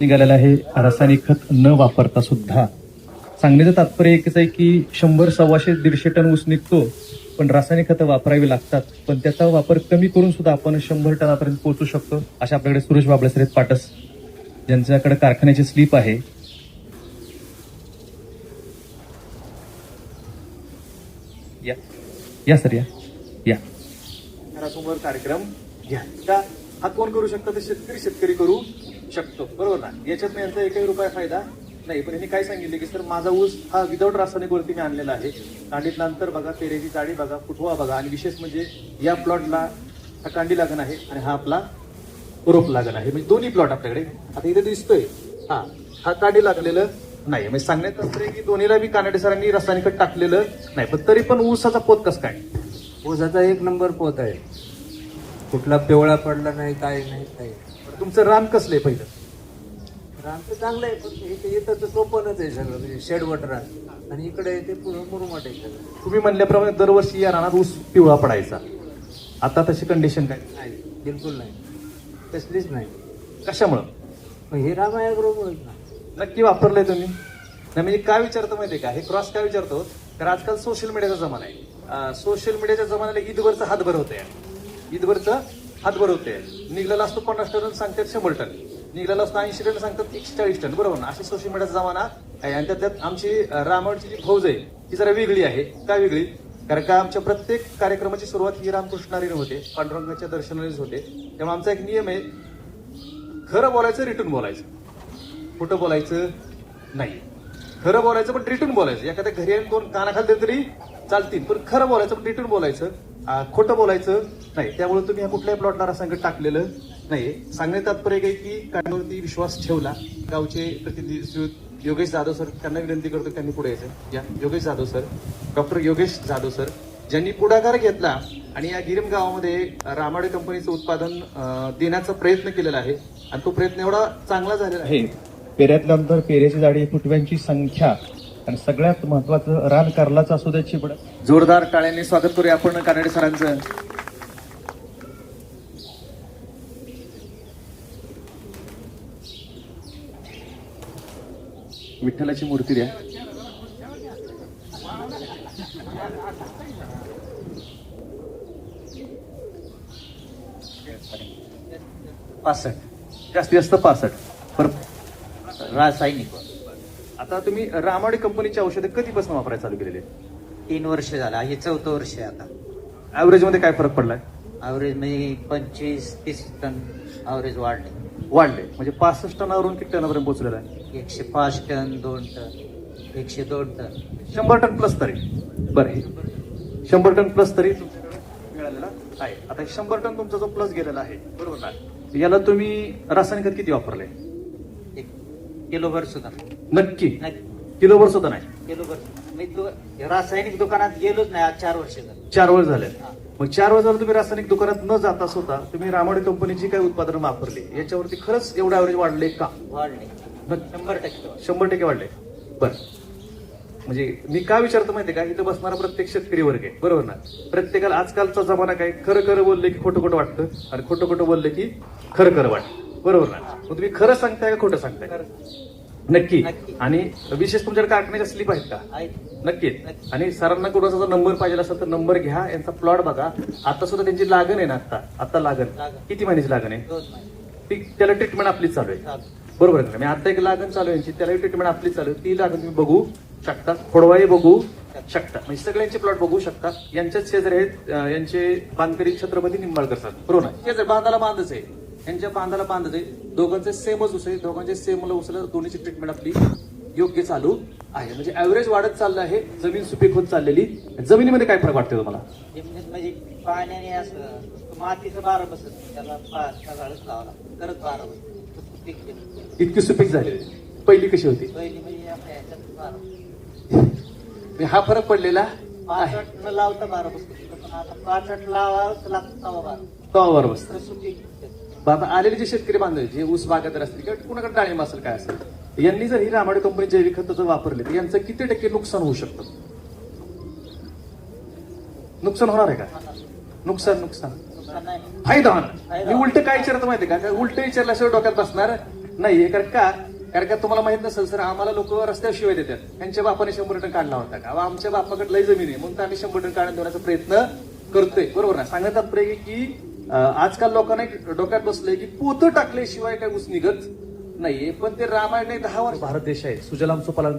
निघालेलं आहे. रासायनिक खत न वापरता सुद्धा. सांगण्याचं तात्पर्य एकच आहे की शंभर सव्वाशे दीडशे टन ऊस निघतो पण रासायनिक खतं वापरावी लागतात. पण त्याचा वापर कमी करून सुद्धा आपण शंभर टनापर्यंत पोहोचू शकतो अशा आपल्याकडे सुरेश बाबळे सर पाटस. ज्यांच्याकडे कारखान्याची स्लीप आहे. या. या सर या. या. घरासमोर कार्यक्रम. घ्या. हा कोण करू शकता? तर शेतकरी शेतकरी करू. शकतो. बरोबर ना? याच्यात यांचा एकही रुपया फायदा नाही. पण यांनी काय सांगितले की सर माझा ऊस हा विदाऊट रासायनिक वरती मी आणलेला आहे. कांडीत नंतर बघा पेरेची जाडी बघा फुटवा बघा. आणि विशेष म्हणजे या प्लॉटला हा कांडी लागण आहे आणि हा आपला रोप लागण आहे. म्हणजे दोन्ही प्लॉट आपल्याकडे. आता इथे दिसतोय. हा हा कांडी लागलेलं नाही. म्हणजे सांगण्यात असतं की दोन्हीला बी कानडे सरांनी रासायनिक टाकलेलं नाही. पण तरी पण ऊसाचा पोत कस काय? ऊसाचा एक नंबर पोत आहे. कुठला पिवळा पडला नाही काय नाही काही तुमचं रान कसलंय पहिलं? रान तर चांगलं आहे पण इथे इथं तर सोपनच आहे सगळं म्हणजे शेडवट रान. आणि इकडे ते मुरमाट आहे सगळं. तुम्ही म्हणल्याप्रमाणे दरवर्षी या रानात ऊस पिवळा पडायचा. आता तशी कंडिशन काय? नाही बिलकुल नाही. तसलीच नाही. कशामुळं? मग हे रामाया बरोबरच ना. नक्की वापरलंय तुम्ही. नाही म्हणजे काय विचारतो माहितीये का? हे क्रॉस काय विचारतो? तर आजकाल सोशल मीडियाचा जमाना आहे. सोशल मीडियाच्या जमान्याला ईदवरचं हात भरवतंय ईदवरचं हातभर होते. निघलेला असतो पन्नास टन सांगतात शंभर टन. निघलेला असतो ऐंशी टन सांगतात एकशे चाळीस टन. बरोबर ना? अशी सोशल मीडियाचा जमाना आहे. आणि त्यात त्यात आमची रामायणची जी फौज आहे ती जरा वेगळी आहे. काय वेगळी? कारण का आमच्या प्रत्येक कार्यक्रमाची सुरुवात ही रामकृष्णारीने होते. पांडुरंगाच्या दर्शनानेच होते. त्यामुळे आमचा एक नियम आहे खरं बोलायचं रिटर्न बोलायचं. खोटं बोलायचं नाही. खरं बोलायचं पण रिटर्न बोलायचं. एखाद्या घरी येऊन दोन कानाखाली तरी चालतील. पण खरं बोलायचं पण बोलायचं खोटं बोलायचं नाही. त्यामुळे तुम्ही ह्या कुठल्याही प्लॉटला संकट टाकलेलं नाही सांगण्यात तात्पर्य काय की कानावरती विश्वास ठेवला. गावचे प्रतिनिधी योगेश जाधव सर त्यांना विनंती करतो त्यांनी पुढे यायचं. या Yogesh Jadhav sir doctor Yogesh Jadhav sir ज्यांनी पुढाकार घेतला आणि या गिरीम गावामध्ये रामाडे कंपनीचं उत्पादन देण्याचा प्रयत्न केलेला आहे. आणि तो प्रयत्न एवढा चांगला झालेला आहे. पेऱ्यातल्यानंतर पेऱ्याची झाडे फुटव्यांची संख्या आणि सगळ्यात महत्वाचं रान कारलाचं असू द्या पण जोरदार टाळ्यांनी स्वागत करूया आपण कानडे सरांचं. विठ्ठलाची मूर्ती द्या. पासष्ट. जास्तीत जास्त पासष्ट. पर रासायनिक. आता तुम्ही रामाडे कंपनीची औषधं कधीपासून वापरायला चालू केलेले तीन वर्ष झाला. हे चौथं वर्ष आहे आता. ऍव्हरेजमध्ये काय फरक पडलाय? अवरेज म्हणजे पंचवीस तीस टन अवरेज वाढले. वाढले. म्हणजे पासष्ट टनावरून किती टनापर्यंत पोहोचलेला आहे? एकशे पाच टन दोन टन एकशे दोन टन. शंभर टन प्लस तरी. बरं हे शंभर टन प्लस तरी तुमच्याकडे मिळालेला आहे. आता हे शंभर टन तुमचा जो प्लस गेलेला आहे बरोबर ना? याला तुम्ही रासायनिक खत किती वापरले? एक किलोभर सुद्धा. नक्की. किलोभर सुद्धा नाही. किलोभर मी दु- रासायनिक दुकानात गेलोच नाही आज चार वर्ष झालं. चार वर्ष झाले. हा. मग चार वर्ष झालं तुम्ही रासायनिक दुकानात न जाता सुद्धा तुम्ही रामाडे कंपनीची काही उत्पादनं वापरली. याच्यावरती खरंच एवढं ऍव्हरेज वाढले का? वाढले. नक्की. शंभर टक्के वाढले. शंभर टक्के वाढले. बर. म्हणजे मी काय विचारतो माहितीये का? इथं बसणारा प्रत्येक शेतकरी वर्ग आहे. बरोबर ना? प्रत्येकाला आजकालचा जमाना काय? खरं खरं बोलले की खोटं खोटं वाटतं आणि खोटं खोटं बोलले की खरं खरं वाटतं. बरोबर ना? मग तुम्ही खरं सांगताय का खोटं सांगताय? नक्की. नक्की. आणि विशेष तुमच्याकडे कारखान्याच्या स्लिप आहेत का. नक्की. नक्की. आणि सरांना कोणाचा जर नंबर पाहिजे असेल तर नंबर घ्या यांचा प्लॉट बघा. आता सुद्धा त्यांची लागण आहे ना आता? आता लागण. लागण. किती महिन्याची लागण आहे? ती त्याला ट्रीटमेंट आपलीच चालू आहे. चालू. बरोबर आहे का? मी आता एक लागण चालू आहे यांची. त्याला ट्रीटमेंट आपली चालू आहे. ती लागण तुम्ही बघू शकता. खोडवाई बघू शकता. म्हणजे सगळ्यांचे प्लॉट बघू शकता. यांच्याच शेजारी आहेत अं, यांचे बांधकरी छत्रपती निंबाळकर सर बरोबर? ना. शेजारी बांधाला बांधच आहे. यांच्या बांधाला बांधच दोघांचे सेमच उस आहे दोघांचे सेमला उसलं दोन्हीची ट्रीटमेंट आपली योग्य चालू आहे. म्हणजे ऍव्हरेज वाढत चाललं आहे. जमीन सुपीक होत चाललेली. जमिनीमध्ये काय फरक वाटतो तुम्हाला? जमिनीत म्हणजे पाण्याने असं मातीचं बारा बसत त्याला लावा बारा बसत. इतकी सुपीक झालेली पहिली कशी होती? पहिली म्हणजे आपल्या बारा बसत. म्हणजे हा फरक पडलेला लावता बारा बसत पण आता लावावंच लागतं तवा बारा. तो बरोबर तर सुपीक आता आलेले जे शेतकरी बांधव जे ऊस बागात असतील किंवा कुणाकडे डाळिंब असेल काय असेल यांनी जर ही रामाडे कंपनी जैविक खत जर वापरले तर यांचं किती टक्के नुकसान होऊ शकतं? नुकसान होणार आहे का? नुकसान नुकसान. फायदा होणार. मी उलट काय विचारतो माहिती का? उलट विचारल्याशिवाय डोक्यात बसणार नाही हे कारण का? कारण का तुम्हाला माहीत नसेल सर आम्हाला लोक रस्त्यावर शिवाय देतात. त्यांच्या बापाने शंभर टन काढला होता का? आमच्या बापाकडे लय जमीन आहे म्हणून आम्ही शंभर टन काढून देण्याचा प्रयत्न करतोय. बरोबर ना? सांगण्यात प्रयत्न की आजकाल लोकांना एक डोक्यात बसलंय की पोतं टाकल्याशिवाय काय ऊस निघत नाहीये पण ते रामायण दहा वर्ष भारत देश आहे. सुजलाम सुपालन